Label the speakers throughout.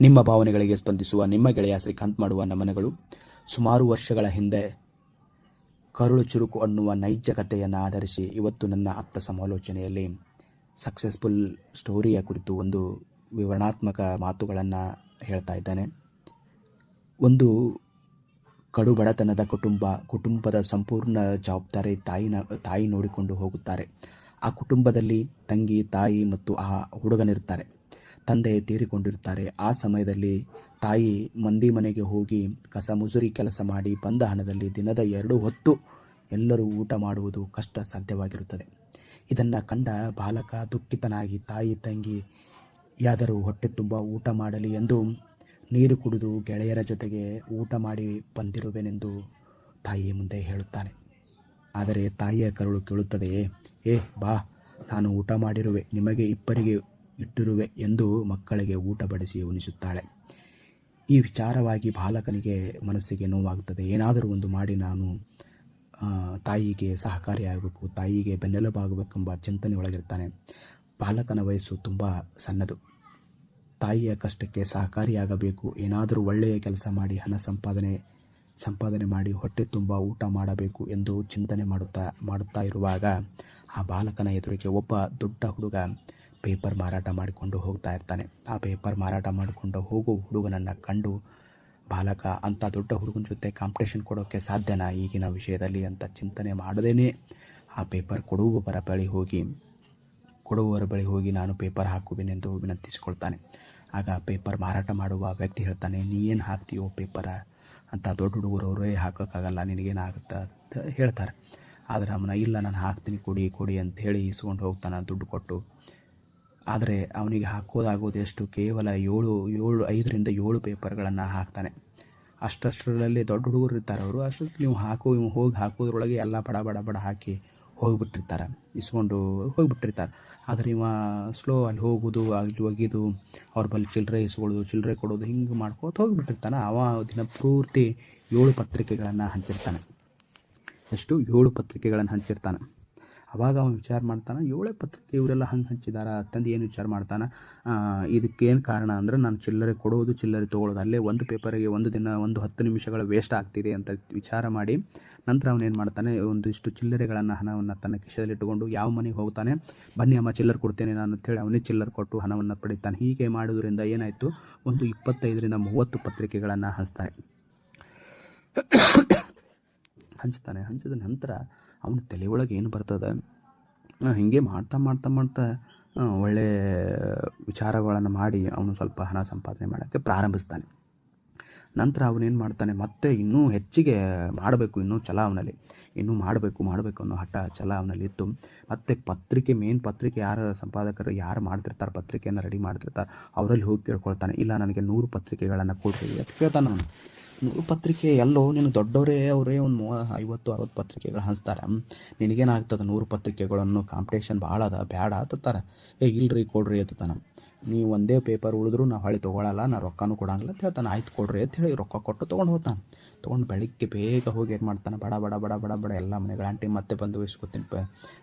Speaker 1: ನಿಮ್ಮ ಭಾವನೆಗಳಿಗೆ ಸ್ಪಂದಿಸುವ, ನಿಮ್ಮ ಗೆಳೆಯ ಶ್ರೀಕಾಂತ್ ಮಾಡುವ ನಮನಗಳು. ಸುಮಾರು ವರ್ಷಗಳ ಹಿಂದೆ ಕರುಳು ಚುರುಕು ಅನ್ನುವ ನೈಜ ಕಥೆಯನ್ನು ಆಧರಿಸಿ ಇವತ್ತು ನನ್ನ ಆಪ್ತ ಸಮಾಲೋಚನೆಯಲ್ಲಿ ಸಕ್ಸಸ್ಫುಲ್ ಸ್ಟೋರಿಯ ಕುರಿತು ಒಂದು ವಿವರಣಾತ್ಮಕ ಮಾತುಗಳನ್ನು ಹೇಳ್ತಾ ಇದ್ದಾನೆ. ಒಂದು ಕಡು ಬಡತನದ ಕುಟುಂಬ, ಕುಟುಂಬದ ಸಂಪೂರ್ಣ ಜವಾಬ್ದಾರಿ ತಾಯಿನ, ತಾಯಿ ನೋಡಿಕೊಂಡು ಹೋಗುತ್ತಾರೆ. ಆ ಕುಟುಂಬದಲ್ಲಿ ತಂಗಿ, ತಾಯಿ ಮತ್ತು ಆ ಹುಡುಗನಿರ್ತಾರೆ. ತಂದೆ ತೀರಿಕೊಂಡಿರುತ್ತಾರೆ. ಆ ಸಮಯದಲ್ಲಿ ತಾಯಿ ಮಂದಿ ಮನೆಗೆ ಹೋಗಿ ಕಸ ಮುಸುರಿ ಕೆಲಸ ಮಾಡಿ ಬಂದ ಹಣದಲ್ಲಿ ದಿನದ ಎರಡು ಹೊತ್ತು ಎಲ್ಲರೂ ಊಟ ಮಾಡುವುದು ಕಷ್ಟ ಸಾಧ್ಯವಾಗಿರುತ್ತದೆ. ಇದನ್ನು ಕಂಡ ಬಾಲಕ ದುಃಖಿತನಾಗಿ, ತಾಯಿ ತಂಗಿ ಯಾದರೂ ಹೊಟ್ಟೆ ತುಂಬ ಊಟ ಮಾಡಲಿ ಎಂದು ನೀರು ಕುಡಿದು ಗೆಳೆಯರ ಜೊತೆಗೆ ಊಟ ಮಾಡಿ ಬಂದಿರುವೆನೆಂದು ತಾಯಿಯ ಮುಂದೆ ಹೇಳುತ್ತಾನೆ. ಆದರೆ ತಾಯಿಯ ಕರುಳು ಕೇಳುತ್ತದೆಯೇ? ಏ, ಬಾ, ನಾನು ಊಟ ಮಾಡಿರುವೆ. ನಿಮಗೆ ಇಬ್ಬರಿಗೆ ಇಟ್ಟಿರುವೆ ಎಂದು ಮಕ್ಕಳಿಗೆ ಊಟ ಬಡಿಸಿ ಉಣಿಸುತ್ತಾಳೆ ಈ ವಿಚಾರವಾಗಿ ಬಾಲಕನಿಗೆ ಮನಸ್ಸಿಗೆ ನೋವಾಗುತ್ತದೆ ಏನಾದರೂ ಒಂದು ಮಾಡಿ ನಾನು ತಾಯಿಗೆ ಸಹಕಾರಿಯಾಗಬೇಕು, ತಾಯಿಗೆ ಬೆನ್ನೆಲುಬಾಗಬೇಕೆಂಬ ಚಿಂತನೆ ಒಳಗಿರ್ತಾನೆ. ಬಾಲಕನ ವಯಸ್ಸು ತುಂಬ ಸಣ್ಣದು. ತಾಯಿಯ ಕಷ್ಟಕ್ಕೆ ಸಹಕಾರಿಯಾಗಬೇಕು. ಏನಾದರೂ ಒಳ್ಳೆಯ ಕೆಲಸ ಮಾಡಿ, ಹಣ ಸಂಪಾದನೆ ಸಂಪಾದನೆ ಮಾಡಿ, ಹೊಟ್ಟೆ ತುಂಬ ಊಟ ಮಾಡಬೇಕು ಎಂದು ಚಿಂತನೆ ಮಾಡುತ್ತಾ ಮಾಡುತ್ತಾ ಇರುವಾಗ ಆ ಬಾಲಕನ ಎದುರಿಗೆ ಒಬ್ಬ ದೊಡ್ಡ ಹುಡುಗ ಪೇಪರ್ ಮಾರಾಟ ಮಾಡಿಕೊಂಡು ಹೋಗ್ತಾ ಇರ್ತಾನೆ. ಆ ಪೇಪರ್ ಮಾರಾಟ ಮಾಡಿಕೊಂಡು ಹೋಗೋ ಹುಡುಗನನ್ನು ಕಂಡು, ಬಾಲಕ, ಅಂಥ ದೊಡ್ಡ ಹುಡುಗನ ಜೊತೆ ಕಾಂಪಿಟೇಷನ್ ಕೊಡೋಕ್ಕೆ ಸಾಧ್ಯನಾ ಈಗಿನ ವಿಷಯದಲ್ಲಿ? ಅಂತ ಚಿಂತನೆ ಮಾಡದೇನೆ. ಆ ಪೇಪರ್ ಕೊಡುವವರ ಬಳಿ ಹೋಗಿ, ಕೊಡುವವರ ಬಳಿ ಹೋಗಿ ನಾನು ಪೇಪರ್ ಹಾಕುವೆನೆಂದು ವಿನಂತಿಸಿಕೊಳ್ತಾನೆ. ಆಗ ಪೇಪರ್ ಮಾರಾಟ ಮಾಡುವ ವ್ಯಕ್ತಿ ಹೇಳ್ತಾನೆ, ನೀ ಏನು ಹಾಕ್ತೀಯೋ ಪೇಪರ? ಅಂತ ದೊಡ್ಡ ಹುಡುಗರು ಅವರೇ ಹಾಕೋಕ್ಕಾಗಲ್ಲ ನಿನಗೇನಾಗುತ್ತೆ ಅಂತ ಹೇಳ್ತಾರೆ. ಆದರೆ ಅವನ ಇಲ್ಲ, ನಾನು ಹಾಕ್ತೀನಿ, ಕೊಡಿ ಕೊಡಿ ಅಂತ ಹೇಳಿ ಇಸ್ಕೊಂಡು ಹೋಗ್ತಾನೆ, ದುಡ್ಡು ಕೊಟ್ಟು. ಆದರೆ ಅವನಿಗೆ ಹಾಕೋದಾಗೋದು ಎಷ್ಟು? ಕೇವಲ ಏಳು ಏಳು, ಐದರಿಂದ ಏಳು ಪೇಪರ್ಗಳನ್ನು ಹಾಕ್ತಾನೆ. ಅಷ್ಟಷ್ಟರಲ್ಲಿ ದೊಡ್ಡ ಹುಡುಗರು ಇರ್ತಾರೆ ಅವರು. ಅಷ್ಟೊತ್ತು ನೀವು ಹಾಕು ಹೋಗಿ ಹಾಕೋದ್ರೊಳಗೆ ಎಲ್ಲ ಬಡ ಬಡ ಬಡ ಹಾಕಿ ಹೋಗಿಬಿಟ್ಟಿರ್ತಾರೆ. ಇಸ್ಕೊಂಡು ಹೋಗಿಬಿಟ್ಟಿರ್ತಾರೆ. ಆದರೆ ಇವ ಸ್ಲೋ ಅಲ್ಲಿ ಹೋಗೋದು ಅಲ್ಲಿ ಒಗೆದು, ಅವ್ರ ಬಳಿ ಚಿಲ್ಲರೆ ಇಸ್ಕೊಳ್ಳೋದು, ಚಿಲ್ಲರೆ ಕೊಡೋದು ಹಿಂಗೆ ಮಾಡ್ಕೊತ ಹೋಗಿಬಿಟ್ಟಿರ್ತಾನೆ. ಅವ ದಿನ ಪೂರ್ತಿ ಏಳು ಪತ್ರಿಕೆಗಳನ್ನು ಹಂಚಿರ್ತಾನೆ. ಎಷ್ಟು? ಏಳು ಪತ್ರಿಕೆಗಳನ್ನು ಹಂಚಿರ್ತಾನೆ. ಅವಾಗ ಅವನು ವಿಚಾರ ಮಾಡ್ತಾನೆ, ಏಳೇ ಪತ್ರಿಕೆ ಇವರೆಲ್ಲ ಹಂಗೆ ಹಂಚಿದಾರ? ತಂದು ಏನು ವಿಚಾರ ಮಾಡ್ತಾನೆ? ಇದಕ್ಕೇನು ಕಾರಣ ಅಂದರೆ ನಾನು ಚಿಲ್ಲರೆ ಕೊಡೋದು, ಚಿಲ್ಲರೆ ತೊಗೊಳೋದು. ಅಲ್ಲೇ ಒಂದು ಪೇಪರಿಗೆ ಒಂದು ದಿನ, ಒಂದು ಹತ್ತು ನಿಮಿಷಗಳ ವೇಸ್ಟ್ ಆಗ್ತಿದೆ ಅಂತ ವಿಚಾರ ಮಾಡಿ ನಂತರ ಅವನೇನು ಮಾಡ್ತಾನೆ, ಒಂದಿಷ್ಟು ಚಿಲ್ಲರೆಗಳನ್ನು ಹಣವನ್ನು ತನ್ನ ಕಿಶದಲ್ಲಿಟ್ಟುಕೊಂಡು ಯಾವ ಮನೆಗೆ ಹೋಗ್ತಾನೆ? ಬನ್ನಿ ಅಮ್ಮ, ಚಿಲ್ಲರ್ ಕೊಡ್ತೇನೆ ನಾನು ಅಂತೇಳಿ ಅವನೇ ಚಿಲ್ಲರ್ ಕೊಟ್ಟು ಹಣವನ್ನು ಪಡಿತಾನೆ. ಹೀಗೆ ಮಾಡೋದ್ರಿಂದ ಏನಾಯಿತು, ಒಂದು ಇಪ್ಪತ್ತೈದರಿಂದ ಮೂವತ್ತು ಪತ್ರಿಕೆಗಳನ್ನು ಹಂಚ್ತಾನೆ ಹಂಚ್ತಾನೆ. ಹಂಚಿದ ನಂತರ ಅವನ ತಲೆ ಒಳಗೆ ಏನು ಬರ್ತದೆ? ಹೀಗೆ ಮಾಡ್ತಾ ಮಾಡ್ತಾ ಮಾಡ್ತಾ ಒಳ್ಳೆಯ ವಿಚಾರಗಳನ್ನು ಮಾಡಿ ಅವನು ಸ್ವಲ್ಪ ಹಣ ಸಂಪಾದನೆ ಮಾಡೋಕ್ಕೆ ಪ್ರಾರಂಭಿಸ್ತಾನೆ. ನಂತರ ಅವನೇನು ಮಾಡ್ತಾನೆ, ಮತ್ತೆ ಇನ್ನೂ ಹೆಚ್ಚಿಗೆ ಮಾಡಬೇಕು, ಇನ್ನೂ ಛಲ ಅವನಲ್ಲಿ. ಇನ್ನೂ ಮಾಡಬೇಕು ಮಾಡಬೇಕು ಅನ್ನೋ ಹಠ ಛಲ ಅವನಲ್ಲಿ ಇತ್ತು. ಮತ್ತು ಪತ್ರಿಕೆ ಮೇನ್ ಪತ್ರಿಕೆ ಯಾರು ಸಂಪಾದಕರು, ಯಾರು ಮಾಡ್ತಿರ್ತಾರೆ, ಪತ್ರಿಕೆಯನ್ನು ರೆಡಿ ಮಾಡ್ತಿರ್ತಾರೆ, ಅವರಲ್ಲಿ ಹೋಗಿ ಕೇಳ್ಕೊಳ್ತಾನೆ, ಇಲ್ಲ, ನನಗೆ ನೂರು ಪತ್ರಿಕೆಗಳನ್ನು ಕೊಡ್ತೀವಿ ಅಂತ ಕೇಳ್ತಾನೆ ಅವನು. ನೂರು ಪತ್ರಿಕೆ, ಎಲ್ಲೋ ನೀನು ದೊಡ್ಡವರೇ ಅವರೇ ಒಂದು ಮೂವ, ಐವತ್ತು, ಅರವತ್ತು ಪತ್ರಿಕೆಗಳು ಹಂಚ್ತಾರೆ. ನಿನಗೇನಾಗ್ತದೆ ನೂರು ಪತ್ರಿಕೆಗಳನ್ನು? ಕಾಂಪಿಟೇಷನ್ ಭಾಳ ಅದ, ಬ್ಯಾಡ ಅತ್ತಾರೆ ಏ, ಇಲ್ರಿ, ಕೊಡ್ರಿ ಅತ್ತಾನ ನೀವು ಒಂದೇ ಪೇಪರ್ ಉಳಿದ್ರು ನಾವು ಹಳ್ಳಿ ತೊಗೊಳಲ್ಲ ನಾ ರೊಕ್ಕನೂ ಕೊಡಂಗಿಲ್ಲ ಅಂತ ಹೇಳ್ತಾನೆ. ಆಯ್ತು ಕೊಡ್ರಿ ಅಂತ ಹೇಳಿ ರೊಕ್ಕ ಕೊಟ್ಟು ತೊಗೊಂಡು ಹೋಗ್ತಾನೆ. ತೊಗೊಂಡು ಬೆಳಿಗ್ಗೆ ಬೇಗ ಹೋಗಿ ಏನು ಮಾಡ್ತಾನೆ? ಬಡ ಬಡ ಬಡ ಬಡ ಬಡ, ಎಲ್ಲ ಮನೆಗಳ ಆಂಟಿ ಮತ್ತೆ ಬಂದು ಇಸ್ಕೊತೀನಿ ಪ,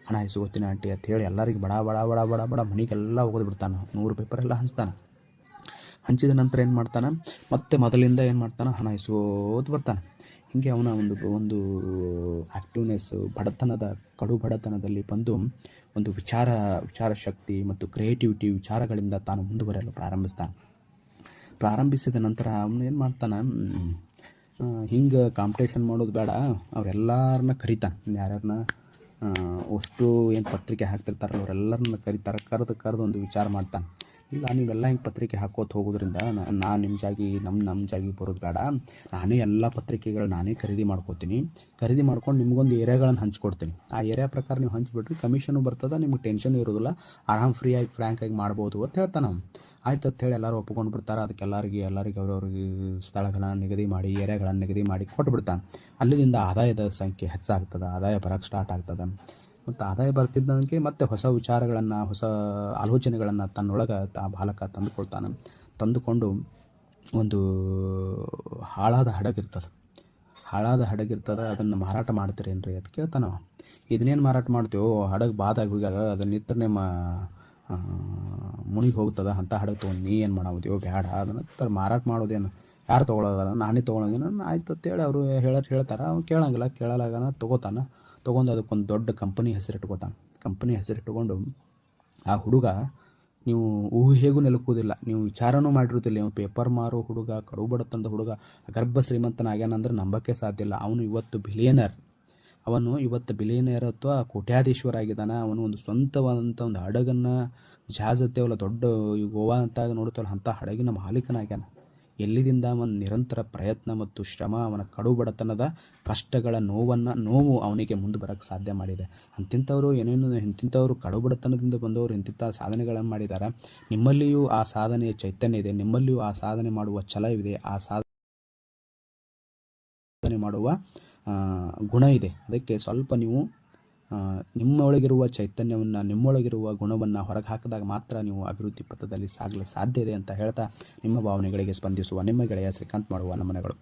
Speaker 1: ಹಣ ಇಸ್ಕೊತೀನಿ ಆಂಟಿ ಅಂತ ಹೇಳಿ ಎಲ್ಲರಿಗೆ ಬಡ ಬಡ ಬಡ ಬಡ ಬಡ ಮನೆಗೆಲ್ಲ ಹೋಗೋದು ಬಿಡ್ತಾನೆ ನೂರು ಪೇಪರ್ ಎಲ್ಲ ಹಂಚ್ತಾನೆ. ಹಂಚಿದ ನಂತರ ಏನು ಮಾಡ್ತಾನೆ? ಮತ್ತೆ ಮೊದಲಿಂದ ಏನು ಮಾಡ್ತಾನೆ? ಹಣ ಇಸ್ಕೋತ ಬರ್ತಾನೆ. ಹೀಗೆ ಅವನ ಒಂದು ಒಂದು ಆ್ಯಕ್ಟಿವ್ನೆಸ್ಸು ಬಡತನದ, ಕಡು ಬಡತನದಲ್ಲಿ ಬಂದು ಒಂದು ವಿಚಾರ ವಿಚಾರ ಶಕ್ತಿ ಮತ್ತು ಕ್ರಿಯೇಟಿವಿಟಿ ವಿಚಾರಗಳಿಂದ ತಾನು ಮುಂದುವರೆಯಲು ಪ್ರಾರಂಭಿಸ್ತಾನೆ. ಪ್ರಾರಂಭಿಸಿದ ನಂತರ ಅವನು ಏನು ಮಾಡ್ತಾನೆ? ಹಿಂಗೆ ಕಾಂಪಿಟೇಷನ್ ಮಾಡೋದು ಬೇಡ. ಅವರೆಲ್ಲರನ್ನ ಕರೀತಾನೆ. ಯಾರ್ಯಾರನ್ನ ಅಷ್ಟು ಏನು ಪತ್ರಿಕೆ ಹಾಕ್ತಿರ್ತಾರಲ್ಲ ಅವರೆಲ್ಲರನ್ನ ಕರಿತಾರೆ. ಕರೆದು ಕರೆದು ಒಂದು ವಿಚಾರ ಮಾಡ್ತಾನೆ. ಇಲ್ಲ, ನೀವೆಲ್ಲ ಹಿಂಗೆ ಪತ್ರಿಕೆ ಹಾಕೋತ ಹೋಗೋದ್ರಿಂದ ನಾನು ನಿಮ್ಮ ಜಾಗಿ ನಮ್ಮ ನಮ್ಮ ಜಾಗಿ ಬರೋದು ಬೇಡ. ನಾನೇ ಎಲ್ಲ ಪತ್ರಿಕೆಗಳು ನಾನೇ ಖರೀದಿ ಮಾಡ್ಕೋತೀನಿ. ಖರೀದಿ ಮಾಡ್ಕೊಂಡು ನಿಮಗೊಂದು ಏರಿಯಾಗಳನ್ನು ಹಂಚ್ಕೊಡ್ತೀನಿ. ಆ ಏರಿಯಾ ಪ್ರಕಾರ ನೀವು ಹಂಚ್ಬಿಟ್ರಿ ಕಮಿಷನು ಬರ್ತದೆ, ನಿಮ್ಗೆ ಟೆನ್ಷನ್ ಇರೋದಿಲ್ಲ. ಆರಾಮ್ ಫ್ರೀಯಾಗಿ ಫ್ರ್ಯಾಂಕಾಗಿ ಮಾಡ್ಬೋದು ಅಂತ ಹೇಳ್ತಾನೆ ಆಯ್ತು ಅಂತ ಹೇಳಿ ಎಲ್ಲರೂ ಒಪ್ಕೊಂಡು ಬಿಡ್ತಾರೆ. ಅದಕ್ಕೆ ಎಲ್ಲರಿಗೆ ಎಲ್ಲರಿಗೆ ಅವ್ರವ್ರಿಗೆ ಸ್ಥಳಗಳನ್ನು ನಿಗದಿ ಮಾಡಿ, ಏರಿಯಾಗಳನ್ನು ನಿಗದಿ ಮಾಡಿ ಕೊಟ್ಬಿಡ್ತಾನೆ. ಅಲ್ಲಿಂದ ಆದಾಯದ ಸಂಖ್ಯೆ ಹೆಚ್ಚಾಗ್ತದೆ, ಆದಾಯ ಬರೋಕ್ಕೆ ಸ್ಟಾರ್ಟ್ ಆಗ್ತದೆ. ಮತ್ತು ಆದಾಯ ಬರ್ತಿದ್ದಂಗೆ ಮತ್ತೆ ಹೊಸ ವಿಚಾರಗಳನ್ನು, ಹೊಸ ಆಲೋಚನೆಗಳನ್ನು ತನ್ನೊಳಗೆ ತಾ ಬಾಲಕ ತಂದುಕೊಳ್ತಾನೆ, ತಂದುಕೊಂಡು ಒಂದು ಹಾಳಾದ ಹಡಗಿರ್ತದೆ ಹಾಳಾದ ಹಡಗಿರ್ತದೆ ಅದನ್ನು ಮಾರಾಟ ಮಾಡ್ತೀರೇನ್ರಿ ರೀ ಅದು ಕೇಳ್ತಾನ ಇದನ್ನೇನು ಮಾರಾಟ ಮಾಡ್ತೀವೋ, ಹಡಗು ಬಾದಾಗಿ ಹೋಗ್ಯಾರ ಅದನ್ನ ನಿತ್ರ ನಿಮ್ಮ ಮುನಿಗೆ ಹೋಗ್ತದ ಅಂಥ ಹಡಗು ತೊಗೊಂಡು ನೀ ಏನು ಮಾಡೋದೇವೋ ಬೇಡ ಅದನ್ನು ಮಾರಾಟ ಮಾಡೋದೇನು? ಯಾರು ತೊಗೊಳೋದಾರ ನಾನೇ ತೊಗೊಳೋದೇನು? ಆಯ್ತು ಅಂತೇಳಿ ಅವರು ಹೇಳೋರು ಹೇಳ್ತಾರೆ. ಅವ್ನು ಕೇಳಂಗಿಲ್ಲ, ಕೇಳಲಾಗನ ತೊಗೋತಾನ. ತೊಗೊಂಡು ಅದಕ್ಕೊಂದು ದೊಡ್ಡ ಕಂಪನಿ ಹೆಸರಿಟ್ಕೋತಾನೆ. ಕಂಪನಿ ಹೆಸರು ಇಟ್ಕೊಂಡು ಆ ಹುಡುಗ ನೀವು ಊಹೆಗೂ ನೆಲಕುವುದಿಲ್ಲ. ನೀವು ವಿಚಾರನೂ ಮಾಡಿರೋದಿಲ್ಲ ನೀವು ಪೇಪರ್ ಮಾರೋ ಹುಡುಗ ಕಡು ಬಡತನದ ಹುಡುಗ, ಗರ್ಭ ಶ್ರೀಮಂತನಾಗ್ಯಾನಂದ್ರೆ ನಂಬಕ್ಕೆ ಸಾಧ್ಯ ಇಲ್ಲ. ಅವನು ಇವತ್ತು ಬಿಲಿಯನರ್ ಅವನು ಇವತ್ತು ಬಿಲಿಯನರ್ ಅಥವಾ ಕೋಟ್ಯಾಧೀಶ್ವರ ಆಗಿದ್ದಾನೆ. ಅವನು ಒಂದು ಸ್ವಂತವಾದಂಥ ಒಂದು ಹಡಗನ್ನು ಜಾಜತ್ತೆ ಅತ್ತೇವಲ್ಲ ದೊಡ್ಡ ಗೋವಾ ಅಂತಾಗ ನೋಡ್ತೇವಲ್ಲ, ಅಂಥ ಹಡಗಿನ ಮಾಲೀಕನಾಗ್ಯಾನ. ಎಲ್ಲಿದಿಂದ ಒಂದು ನಿರಂತರ ಪ್ರಯತ್ನ ಮತ್ತು ಶ್ರಮ, ಅವನ ಕಡು ಬಡತನದ ಕಷ್ಟಗಳ ನೋವನ್ನು, ನೋವು ಅವನಿಗೆ ಮುಂದೆ ಬರೋಕ್ಕೆ ಸಾಧ್ಯ ಮಾಡಿದೆ. ಅಂತಿಂಥವರು ಏನೇನು, ಇಂತಿಂಥವರು ಕಡುಬಡತನದಿಂದ ಬಂದವರು, ಇಂತಿಂಥ ಸಾಧನೆಗಳನ್ನು ಮಾಡಿದ್ದಾರೆ ನಿಮ್ಮಲ್ಲಿಯೂ ಆ ಸಾಧನೆಯ ಚೈತನ್ಯ ಇದೆ. ನಿಮ್ಮಲ್ಲಿಯೂ ಆ ಸಾಧನೆ ಮಾಡುವ ಛಲವಿದೆ. ಆ ಸಾಧನೆ ಮಾಡುವ ಗುಣ ಇದೆ. ಅದಕ್ಕೆ ಸ್ವಲ್ಪ ನೀವು ನಿಮ್ಮೊಳಗಿರುವ ಚೈತನ್ಯವನ್ನು, ನಿಮ್ಮೊಳಗಿರುವ ಗುಣವನ್ನು ಹೊರಗೆ ಹಾಕಿದಾಗ ಮಾತ್ರ ನೀವು ಅಭಿವೃದ್ಧಿ ಪಥದಲ್ಲಿ ಸಾಗಲು ಸಾಧ್ಯ ಇದೆ ಅಂತ ಹೇಳ್ತಾ ನಿಮ್ಮ ಭಾವನೆಗಳಿಗೆ ಸ್ಪಂದಿಸುವ, ನಿಮ್ಮ ಗೆಳೆಯ ಶ್ರೀಕಾಂತ್ ಮಾಡುವ ನಮನಗಳು.